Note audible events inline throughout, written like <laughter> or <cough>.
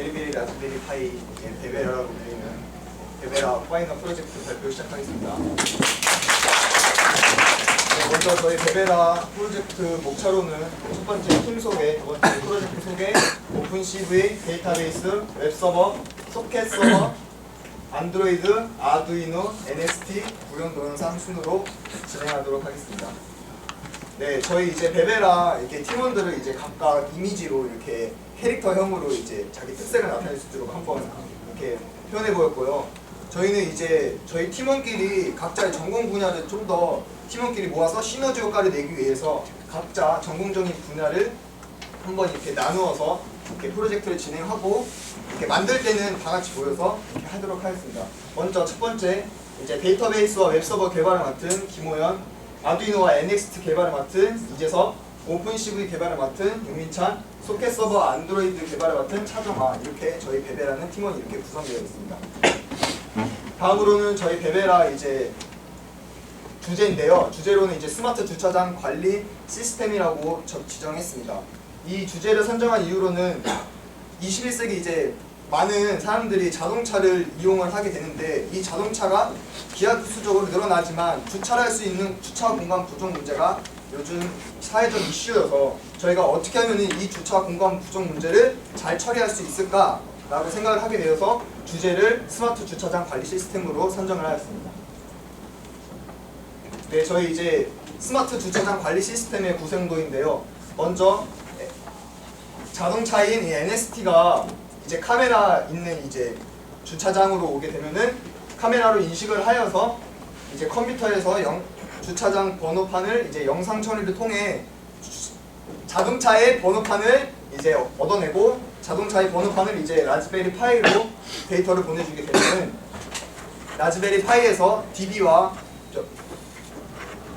베리베리 라즈베리 파이 예, 베베라라고 불리는 베베라 파이너 프로젝트 발표 시작하겠습니다. 네, 먼저 저희 베베라 프로젝트 목차로는 첫 번째 팀 소개, 두 번째 프로젝트 소개, 오픈 CV, 데이터베이스, 웹 서버, 소켓 서버, 안드로이드, 아두이노, NST, 구형 동영상 순으로 진행하도록 하겠습니다. 네, 저희 이제 베베라 이렇게 팀원들을 이제 각각 이미지로 이렇게 캐릭터형으로 이제 자기 특색을 나타낼 수 있도록 한번 이렇게 표현해 보였고요. 저희는 이제 저희 팀원끼리 각자의 전공 분야를 좀 더 팀원끼리 모아서 시너지 효과를 내기 위해서 각자 전공적인 분야를 한번 이렇게 나누어서 이렇게 프로젝트를 진행하고 이렇게 만들 때는 다 같이 모여서 이렇게 하도록 하겠습니다. 먼저 첫 번째 이제 데이터베이스와 웹서버 개발을 맡은 김호연, 아두이노와 NXT 개발을 맡은 이재석, 오픈CV 개발을 맡은 윤민찬, 소켓 서버 안드로이드 개발을 맡은 차정아 이렇게 저희 베베라는 팀원이 이렇게 구성되어 있습니다. 다음으로는 저희 베베라 이제 주제인데요. 주제로는 이제 스마트 주차장 관리 시스템이라고 저- 지정했습니다. 이 주제를 선정한 이유로는 21세기 이제 많은 사람들이 자동차를 이용을 하게 되는데 이 자동차가 기하급수적으로 늘어나지만 주차를 할 수 있는 주차 공간 부족 문제가 요즘 사회적 이슈여서 저희가 어떻게 하면 이 주차 공간 부족 문제를 잘 처리할 수 있을까라고 생각을 하게 되어서 주제를 스마트 주차장 관리 시스템으로 선정을 하였습니다. 네, 저희 이제 스마트 주차장 관리 시스템의 구성도인데요. 먼저 자동차인 이 NST가 이제 카메라 있는 이제 주차장으로 오게 되면은 카메라로 인식을 하여서 이제 컴퓨터에서 영, 주차장 번호판을 이제 영상 처리를 통해 주- 자동차의 번호판을 이제 얻어내고 자동차의 번호판을 이제 라즈베리 파이로 데이터를 보내주게 되면은 라즈베리 파이에서 DB와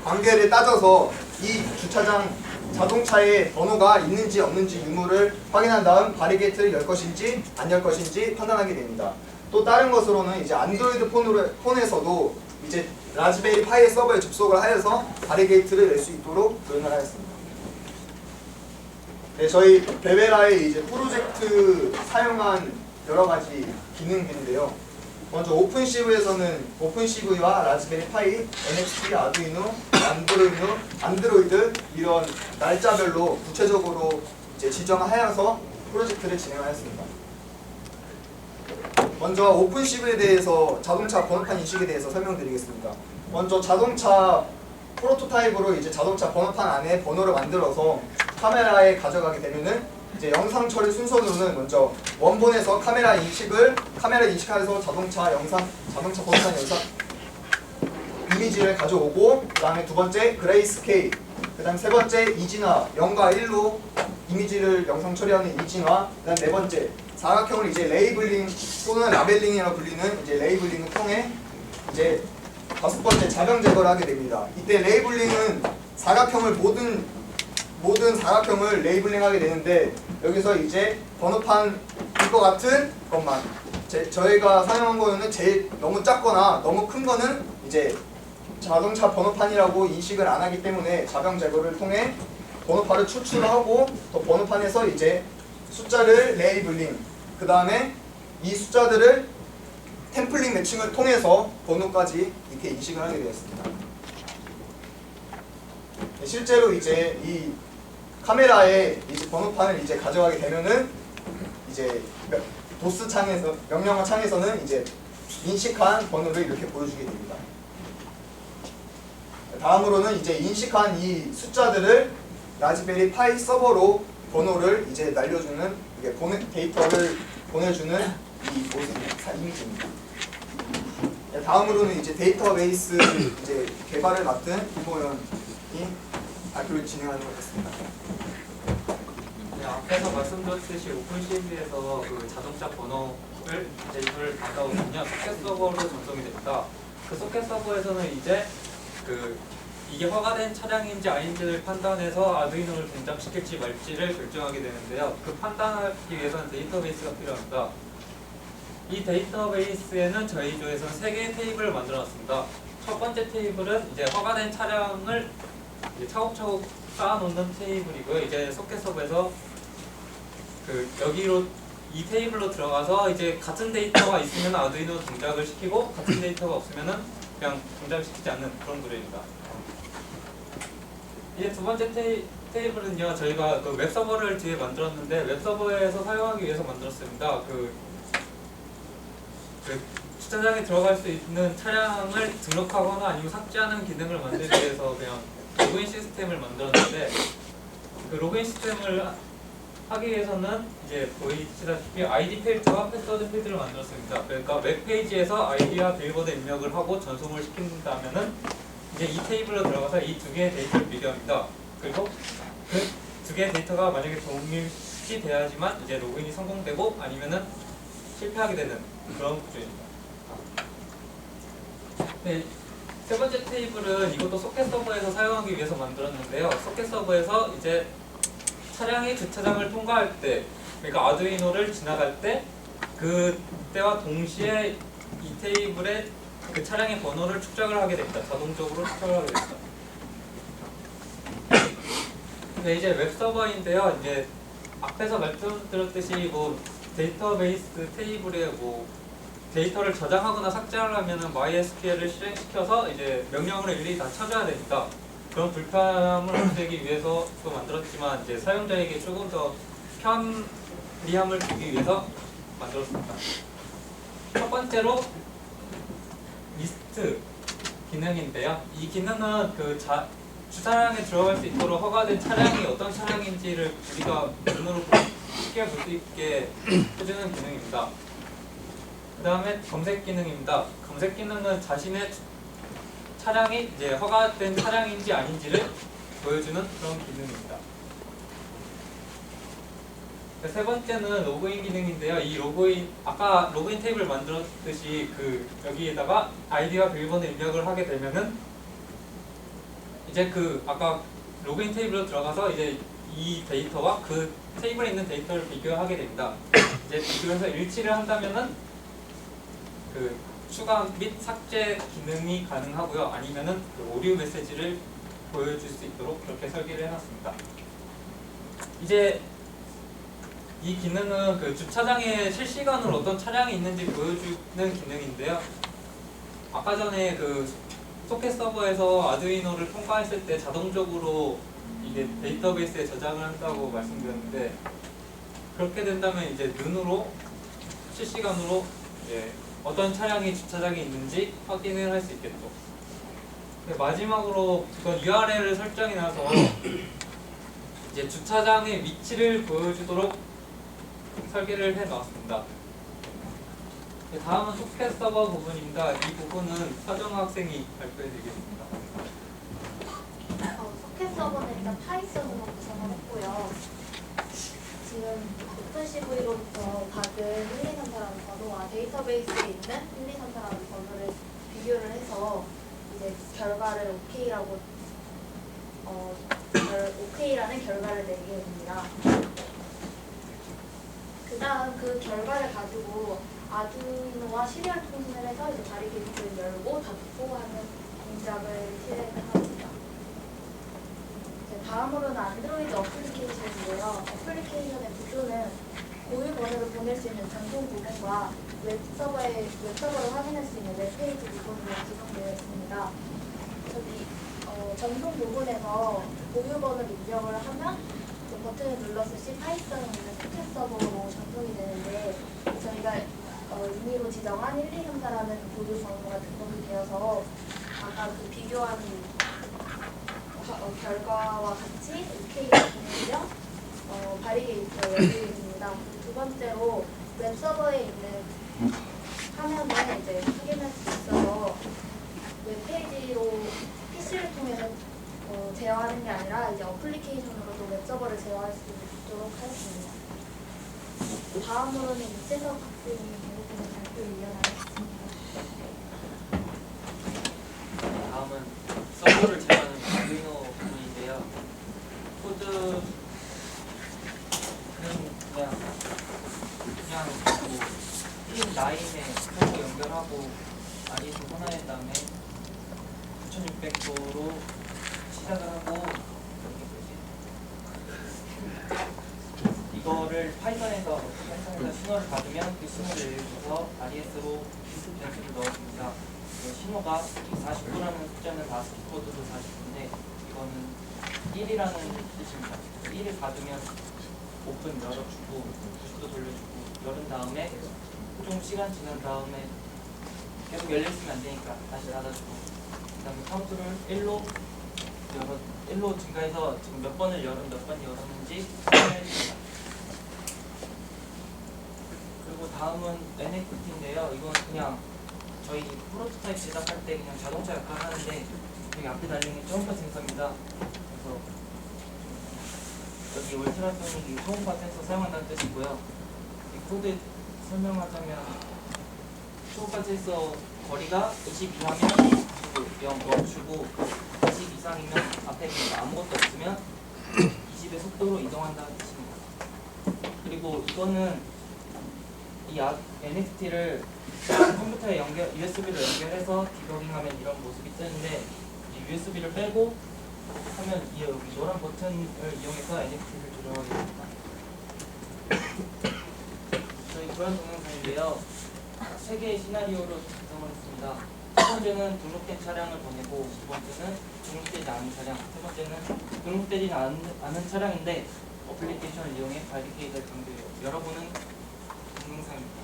관계를 따져서 이 주차장 자동차에 번호가 있는지 없는지 유무를 확인한 다음 바리게이트를 열 것인지 안 열 것인지 판단하게 됩니다. 또 다른 것으로는 이제 안드로이드 폰으로, 폰에서도 이제 라즈베리 파이 서버에 접속을 하여서 바리게이트를 낼 수 있도록 도입을 하였습니다. 네, 저희 베베라의 이제 프로젝트 사용한 여러 가지 기능들인데요. 먼저 오픈CV에서는 오픈CV와 라즈베리 파이, NXT, 아두이노, 안드로이드, 안드로이드 이런 날짜별로 구체적으로 이제 지정하여서 프로젝트를 진행하였습니다. 먼저 오픈CV에 대해서 자동차 번호판 인식에 대해서 설명드리겠습니다. 먼저 자동차 프로토타입으로 이제 자동차 번호판 안에 번호를 만들어서 카메라에 가져가게 되면은 이제 영상 처리 순서로는 먼저 원본에서 카메라 인식을 카메라 인식해서 자동차 영상 자동차 번호판 영상 이미지를 가져오고 그 다음에 두 번째 그레이스케일 그다음 세 번째 이진화. 0과 1로 이미지를 영상 처리하는 이진화. 그 다음 네 번째 사각형을 이제 레이블링 또는 라벨링이라고 불리는 이제 레이블링을 통해 이제 다섯 번째 자병 제거를 하게 됩니다. 이때 레이블링은 사각형을 모든 모든 사각형을 레이블링하게 되는데 여기서 이제 번호판일 것 같은 것만. 제, 저희가 사용한 거는 제일 너무 작거나 너무 큰 거는 이제 자동차 번호판이라고 인식을 안 하기 때문에 자병 제거를 통해 번호판을 추출하고 또 번호판에서 이제 숫자를 레이블링 그 다음에 이 숫자들을 템플링 매칭을 통해서 번호까지 이렇게 인식을 하게 되었습니다. 네, 실제로 이제 이 카메라에 이제 번호판을 이제 가져가게 되면은 이제 명- 도스 창에서 명령어 창에서는 이제 인식한 번호를 이렇게 보여주게 됩니다. 다음으로는 이제 인식한 이 숫자들을 라즈베리 파이 서버로 번호를 이제 날려주는 이게 보내, 데이터를 보내주는 이 모습 사- 이미지입니다. 네, 다음으로는 이제 데이터베이스 <coughs> 이제 개발을 맡은 김호연이 발표를 진행하는 것 같습니다. 네, 앞에서 말씀드렸듯이 오픈CV에서 그 자동차 번호를 데이터를 받아오면요 소켓 서버로 전송이 됩니다. 그 소켓 서버에서는 이제 그 이게 허가된 차량인지 아닌지를 판단해서 아두이노를 동작시킬지 말지를 결정하게 되는데요. 그 판단하기 위해서는 데이터베이스가 필요합니다. 이 데이터베이스에는 저희 조에서 세 개의 테이블을 만들어놨습니다. 첫 번째 테이블은 이제 허가된 차량을 이제 차곡차곡 쌓아놓는 테이블이고요. 이제 소켓 서버에서 그 여기로 이 테이블로 들어가서 이제 같은 데이터가 있으면 아두이노 동작을 시키고 같은 데이터가 없으면은 그냥 동작을 시키지 않는 그런 구조입니다. 이제 두 번째 테이, 테이블은요 저희가 그 웹서버를 뒤에 만들었는데 웹서버에서 사용하기 위해서 만들었습니다. 그, 그 주차장에 들어갈 수 있는 차량을 등록하거나 아니면 삭제하는 기능을 만들기 위해서 그냥 로그인 시스템을 만들었는데 그 로그인 시스템을 하- 하기 위해서는 이제 보이시다시피 아이디 필드와 패스워드 필드를 만들었습니다. 그러니까 웹페이지에서 아이디와 빌보드 입력을 하고 전송을 시킨다면은 이제 이 테이블로 들어가서 이 두 개의 데이터를 비교합니다. 그리고 그 두 개의 데이터가 만약에 동일시 돼야지만 이제 로그인이 성공되고 아니면은 실패하게 되는 그런 구조입니다. 네, 세 번째 테이블은 이것도 소켓 서버에서 사용하기 위해서 만들었는데요. 소켓 서버에서 이제 차량이 주차장을 통과할 때, 그러니까 아두이노를 지나갈 때, 그 때와 동시에 이 테이블에 그 차량의 번호를 축적을 하게 됩니다. 자동적으로 축적을 하게 됩니다. 네, 이제 웹 서버인데요. 이제 앞에서 말씀드렸듯이 뭐 데이터베이스 테이블에 뭐 데이터를 저장하거나 삭제하려면 MySQL을 실행시켜서 이제 명령어를 일일이 다 쳐줘야 됩니다. 그런 불편함을 없애기 위해서 또 만들었지만 이제 사용자에게 조금 더 편리함을 주기 위해서 만들었습니다. 첫 번째로 리스트 기능인데요. 이 기능은 그 자, 주차장에 들어갈 수 있도록 허가된 차량이 어떤 차량인지를 우리가 눈으로 쉽게 볼 수 있게 해주는 기능입니다. 그 다음에 검색 기능입니다. 검색 기능은 자신의 차량이 이제 허가된 차량인지 아닌지를 보여주는 그런 기능입니다. 네, 세 번째는 로그인 기능인데요. 이 로그인 아까 로그인 테이블 만들었듯이 그 여기에다가 아이디와 비밀번호 입력을 하게 되면은 이제 그 아까 로그인 테이블로 들어가서 이제 이 데이터와 그 테이블에 있는 데이터를 비교하게 됩니다. 이제 비교해서 일치를 한다면은 그 추가 및 삭제 기능이 가능하고요. 아니면은 그 오류 메시지를 보여줄 수 있도록 그렇게 설계를 해놨습니다. 이제 이 기능은 그 주차장에 실시간으로 어떤 차량이 있는지 보여주는 기능인데요. 아까 전에 그 소켓 서버에서 아두이노를 통과했을 때 자동적으로 이게 데이터베이스에 저장을 한다고 말씀드렸는데 그렇게 된다면 이제 눈으로 실시간으로 이제 어떤 차량이 주차장에 있는지 확인을 할 수 있겠죠. 네, 마지막으로 이건 URL을 설정해 놔서 이제 주차장의 위치를 보여주도록 설계를 해 놨습니다. 네, 다음은 소켓 서버 부분입니다. 이 부분은 서정 학생이 발표해 드리겠습니다. 어, 소켓 서버는 일단 파이썬으로 구성을 했고요. 지금 오픈CV로부터 받은 1, 2, 3, 4라는 번호와 데이터베이스에 있는 1, 2, 3, 4라는 번호를 비교를 해서 이제 결과를 OK라고 어, 결, OK라는 결과를 내게 됩니다. 그 다음 그 결과를 가지고 아두이노와 시리얼 통신을 해서 이제 자리 게이트를 열고 닫고 하는 동작을 실행합니다. 다음으로는 안드로이드 어플리케이션인데요. 어플리케이션의 구조는 고유 번호를 보낼 수 있는 전송 부분과 웹서버에 웹서버를 확인할 수 있는 웹페이지 부분으로 구성되어 있습니다. 저기 어, 전송 부분에서 고유 번호를 입력을 하면 버튼을 눌렀을 시 파이썬에 있는 소켓 서버로 전송이 되는데 저희가 어, 임의로 지정한 1, 2, 3, 4라는 고유 번호가 등록이 되어서 아까 그 비교하는 어, 결과와 같이 OK가 되면요 어, 바리게이트가 열리게 됩니다. 두 번째로 웹 서버에 있는 화면을 이제 확인할 수 있어서 웹페이지로 PC를 통해서 어, 제어하는 게 아니라 이제 어플리케이션으로도 웹서버를 제어할 수 있도록 하였습니다. 다음으로는 이재석 학생이 대부분 발표를 이어나가겠습니다. 다음은 서버를 제어하는 아두이노 부분인데요. 코드는 그냥 그냥 뭐핀 라인에 서버 연결하고 아이스 하나에 다음에 9600도로 시작을 하고? 이거를 파이썬에서 파이썬에서 신호를 받으면 그 신호를 읽어서 RES로 변수를 넣어줍니다. 그 신호가 49라는 숫자는 다 스키코드도 49인데 이거는 1이라는 뜻입니다. 1을 받으면 오픈 열어주고 90도 돌려주고 열은 다음에 좀 시간 지난 다음에 계속 열려있으면 안 되니까 다시 닫아주고 그 다음에 카운트를 1로 열어 1로 증가해서 지금 몇 번을 열은 몇번 열었는지 확인해줍니다. 그리고 다음은 NFT인데요. 이건 그냥 저희 프로토타입 제작할 때 그냥 자동차 역할을 하는데 여기 앞에 달린 게 초음파 센서입니다. 그래서 여기 울트라소닉 초음파 센서 사용한다는 뜻이고요. 이 코드 설명하자면 초음파 센서 거리가 22하면 0 멈추고 20 이상이면 앞에 아무것도 없으면 <clears throat> 20의 속도로 이동한다는 뜻입니다. 그리고 이거는 이 아- NFT를 컴퓨터에 연결, USB로 연결해서 디버깅하면 이런 모습이 뜨는데 이 USB를 빼고 하면 이 여기 노란 버튼을 이용해서 NFT를 조정하게 됩니다. 저희 그런 동영상인데요. 세 개의 시나리오로 작성을 했습니다. 첫 번째는 등록된 차량을 보내고 두 번째는 등록되지 않은 차량, 세 번째는 등록되지 않은, 않은 차량인데 어플리케이션을 이용해 바리케이드를 강조해요. 열어보는 동영상입니다.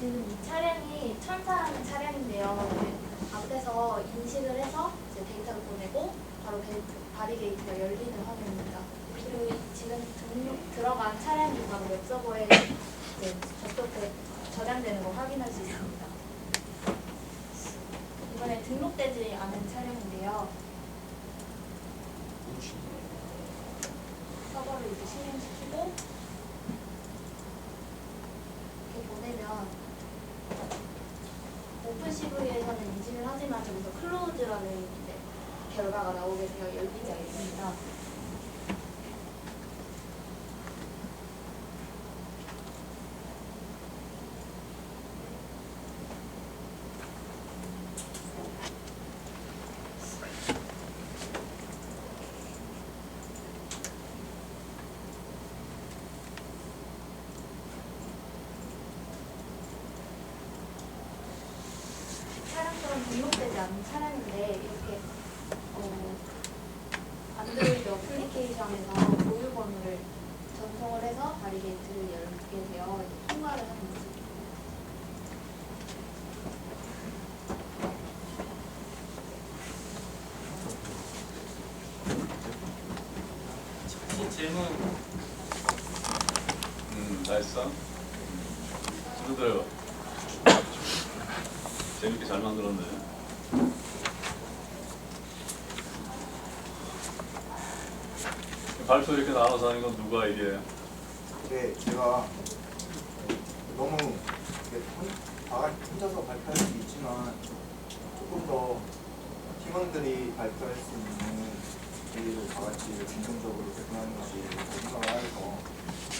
지금 이 천사라는 차량인데요. 앞에서 인식을 해서 이제 데이터를 보내고 바로 벨- 바리게이트가 열리는 화면입니다. 그리고 이 지금 등록 들어간 차량이 바로 웹서버에 이제 접속돼 저장되는 걸 확인할 수 있습니다. 이번에 등록되지 않은 차량인데요. 서버를 이제 실행시키고 이렇게 보내면 오픈 CV에서는 인식을 하지만 저기서 클로즈라는 결과가 나오게 되어 열리지 않습니다. 차량처럼 등록되지 않은 차량인데 이렇게 어, 안드로이드 어플리케이션에서 보유 번호를 전송을 해서 바리게이트를 열게 되어 통과를 하는 모습입니다. 혹시 질문 음, 다 했어? 친구들 재밌게 잘 만들었네. 발표 이렇게 나눠서 하는 건 누가 이게 이게 제가 너무 이게 혼- 다 혼자서 발표할 수 있지만 조금 더 팀원들이 발표할 수 있는 얘기를 다 같이 중점적으로 접근하는 것이 생각을 해서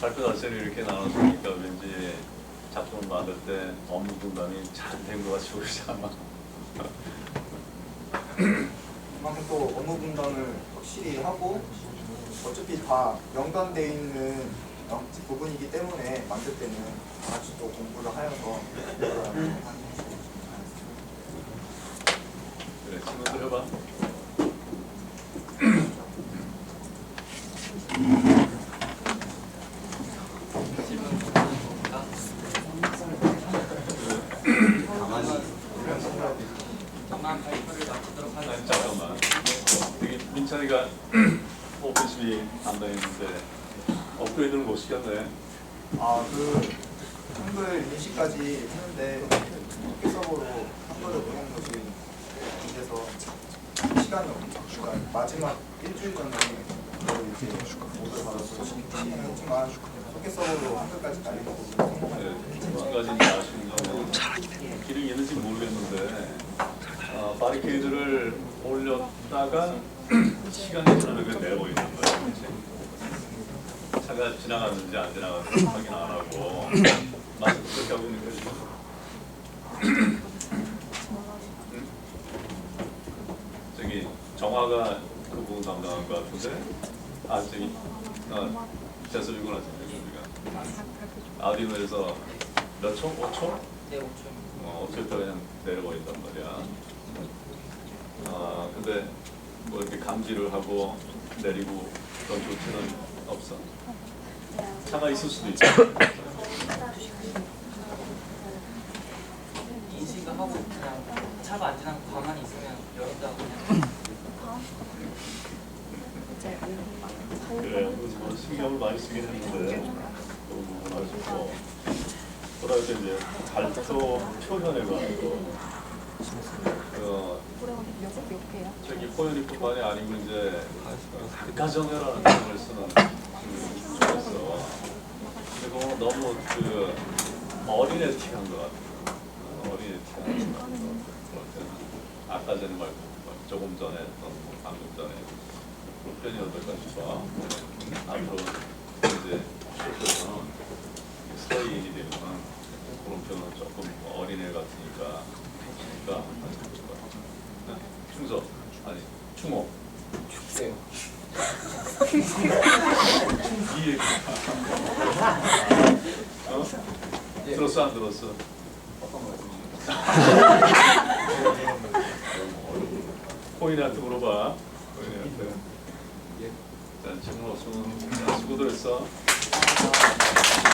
발표 자체를 이렇게 나눴으니까 왠지 작품을 만들 때 업무 분담이 잘 된 것 같이 보이지 않아? 그만큼 또 업무 분담을 확실히 하고 어차피 다 연관돼 있는 어, 부분이기 때문에 만들 때는 다 같이 또 공부를 하여서 <laughs> 하는 것이 그래, 친구들 해봐. 질문 있습니까? 가만히 저만 발표를 마치도록 아니, 하겠습니다. 잠깐만. 열심히 한다 했는데 업그레이드를 못 시켰네. 아그 한글 인식까지 했는데 토끼 서버로 한글을 보내는 것이 문제서 시간이 없니까 마지막 일주일 전에 이제 오늘 받아서 진행했지만 토끼 서버로 한글까지 가지 점은 길이 있는지 모르겠는데 어, 바리케이드를 올렸다가 <clears throat> 시간이 지나면 내버리는 거예요. 차가 지나갔는지 안 지나갔는지 확인 안 하고 <clears throat> 마스크 그렇게 하고 있는 거죠. 응? 저기 정화가 그 부분 담당한 것 같은데 아 저기 아 재수이구나 우리가 아디노에서 몇 초? 5초? 네, 5초. 어, 어쩔 때 그냥 내려버린단 말이야. 아, 근데 뭐 이렇게 감지를 하고 내리고 그런 조치는 없어. 차가 있을 수도 있죠. 인식을 하고 그냥 차가 안 지나고 가만히 있으면 열었다 그냥 그래, 뭐 신경을 많이 쓰긴 했는데 부분 아쉽고 이제 발도 표현에 관한 거. 그 저기 포연이뿐만이 아니고 이제 가정이라는 표현을 쓰는 그 중에서 그리고 너무 그 어린애 티한 것 같아. 어린애 티한 것 같아. 그럴 때는 아까 전에 말고 조금 전에 했던 뭐 방금 전에 그 어떨까 싶어. 앞으로